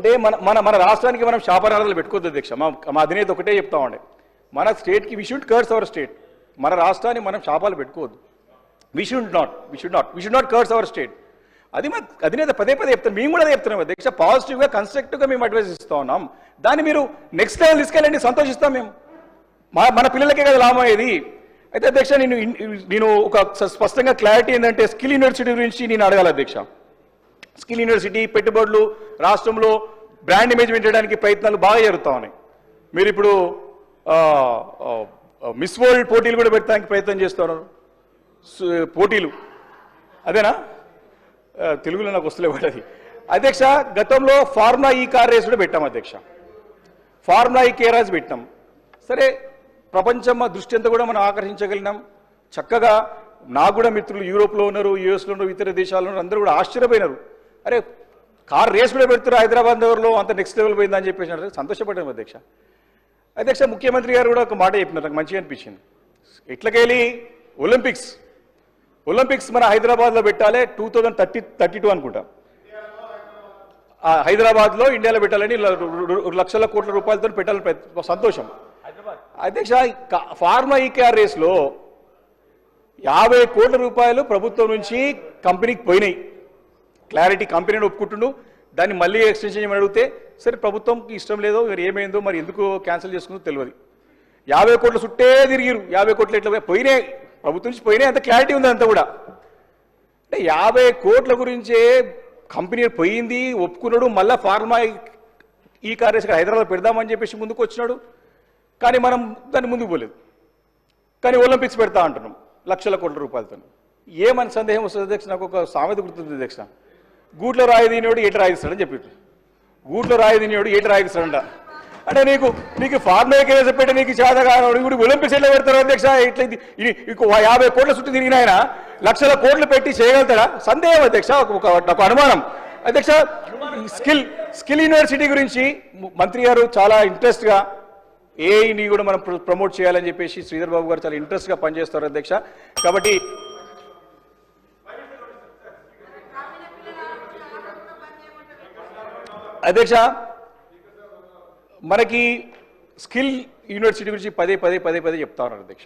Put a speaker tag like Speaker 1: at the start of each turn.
Speaker 1: అంటే మన మన మన రాష్ట్రానికి మనం శాపనార్థాలు పెట్టుకోవద్దు అధ్యక్ష. మా మా అధినేత ఒకటే చెప్తామండి మన స్టేట్కి we should curse our state మన రాష్ట్రాన్ని మనం శాపాలు పెట్టుకోవద్దు. We should not we should not we should not curse our state అది మా అధినేత పదే పదే చెప్తాను మేము కూడా అదే చెప్తున్నాం అధ్యక్ష. పాజిటివ్గా కన్స్ట్రక్టివ్గా మేము అడ్వైస్ ఇస్తా ఉన్నాం. దాన్ని మీరు నెక్స్ట్ లెవెల్ తీసుకెళ్ళండి సంతోషిస్తాం మేము. మా మన పిల్లలకే కదా లాభం ఏది అయితే అధ్యక్ష నేను నేను ఒక స్పష్టంగా క్లారిటీ ఏంటంటే స్కిల్ యూనివర్సిటీ గురించి నేను అడగాలి అధ్యక్ష. స్కిల్ యూనివర్సిటీ పెట్టుబడులు రాష్ట్రంలో బ్రాండ్ ఇమేజ్ పెంచడానికి ప్రయత్నాలు బాగా జరుగుతూ ఉన్నాయి. మీరు ఇప్పుడు మిస్ వరల్డ్ పోటీలు కూడా పెట్టడానికి ప్రయత్నం చేస్తున్నారు. సు- పోటీలు. అదేనా? తెలుగులో నాకు వస్తలే అది. అధ్యక్ష గతంలో ఫార్ములా ఈ కార్ రేస్ కూడా పెట్టాం అధ్యక్ష. ఫార్ములా ఈ కేరాజ్ పెట్టాం సరే ప్రపంచం మా దృష్టి అంతా కూడా మనం ఆకర్షించగలిగినాం. చక్కగా నాకు కూడా మిత్రులు యూరోప్లో ఉన్నారు యుఎస్లో ఉన్నారు ఇతర దేశాల్లో ఉన్నారు అందరూ కూడా ఆశ్చర్యపోయినారు. అరే కార్ రేస్ కూడా పెడుతున్నారు హైదరాబాద్ నగర్లో అంత నెక్స్ట్ లెవెల్ పోయిందని చెప్పేసి అంటే సంతోషపడ్డాం అధ్యక్ష. అధ్యక్ష ముఖ్యమంత్రి గారు కూడా ఒక మాట చెప్పినారు. నాకు మంచిగా అనిపించింది. ఇట్లకెళ్ళి ఒలింపిక్స్ ఒలింపిక్స్ మన హైదరాబాద్లో పెట్టాలి two thousand thirty thirty two అనుకుంటా హైదరాబాద్లో ఇండియాలో పెట్టాలని లక్షల కోట్ల రూపాయలతో పెట్టాలని సంతోషం. అధ్యక్ష ఫార్మా ఈకేఆర్ రేస్లో యాభై కోట్ల రూపాయలు ప్రభుత్వం నుంచి కంపెనీకి పోయినాయి. క్లారిటీ కంపెనీని ఒప్పుకుంటుండు. దాన్ని మళ్ళీ ఎక్స్టెన్షన్ చేయమని అడిగితే సరే ప్రభుత్వంకి ఇష్టం లేదో మరి ఏమైందో మరి ఎందుకు క్యాన్సిల్ చేసుకుందో తెలియదు. యాభై కోట్ల చుట్టే తిరిగిరు యాభై కోట్లు ఎట్లా పోయి- పోయినాయి. ప్రభుత్వం నుంచి పోయినాయి. అంత క్లారిటీ ఉంది అంతా కూడా. అంటే యాభై కోట్ల గురించే కంపెనీ పోయింది ఒప్పుకున్నాడు మళ్ళీ ఫార్మా ఈ కార్యస్ హైదరాబాద్ పెడదామని చెప్పేసి ముందుకు వచ్చినాడు. కానీ మనం దాన్ని ముందుకు పోలేదు. కానీ ఒలింపిక్స్ పెడతా అంటున్నాం లక్షల కోట్ల రూపాయలతో ఏమని సందేహం వస్తుంది అధ్యక్ష? నాకు ఒక సామెత గుర్తుంది అధ్యక్ష. గూట్లో రాయి తినేవాడు ఏటి రాయిస్తాడని చెప్పి గూట్లో రాయి తినేవాడు ఏటి రాయిస్తాడంట. అంటే నీకు నీకు ఫార్మా కేసు పెట్టి నీకు చేతగాడు ఇప్పుడు ఒలింపిక్స్ ఎట్లా పెడతారు అధ్యక్ష ఇట్లా ఇది- యాభై కోట్ల చుట్టూ తిరిగిన ఆయన లక్షల కోట్లు పెట్టి చేయగలుగుతాడా? సందేహం అధ్యక్ష ఒక ఒక నాకు అనుమానం. అధ్యక్ష స్కిల్ స్కిల్ యూనివర్సిటీ గురించి మంత్రి గారు చాలా ఇంట్రెస్ట్గా ఏఐని కూడా మనం ప్రమోట్ చేయాలని చెప్పేసి శ్రీధర్ బాబు గారు చాలా ఇంట్రెస్ట్గా పనిచేస్తారు అధ్యక్ష. కాబట్టి అధ్యక్ష మనకి స్కిల్ యూనివర్సిటీ గురించి పదే పదే పదే పదే చెప్తా ఉన్నారు అధ్యక్ష.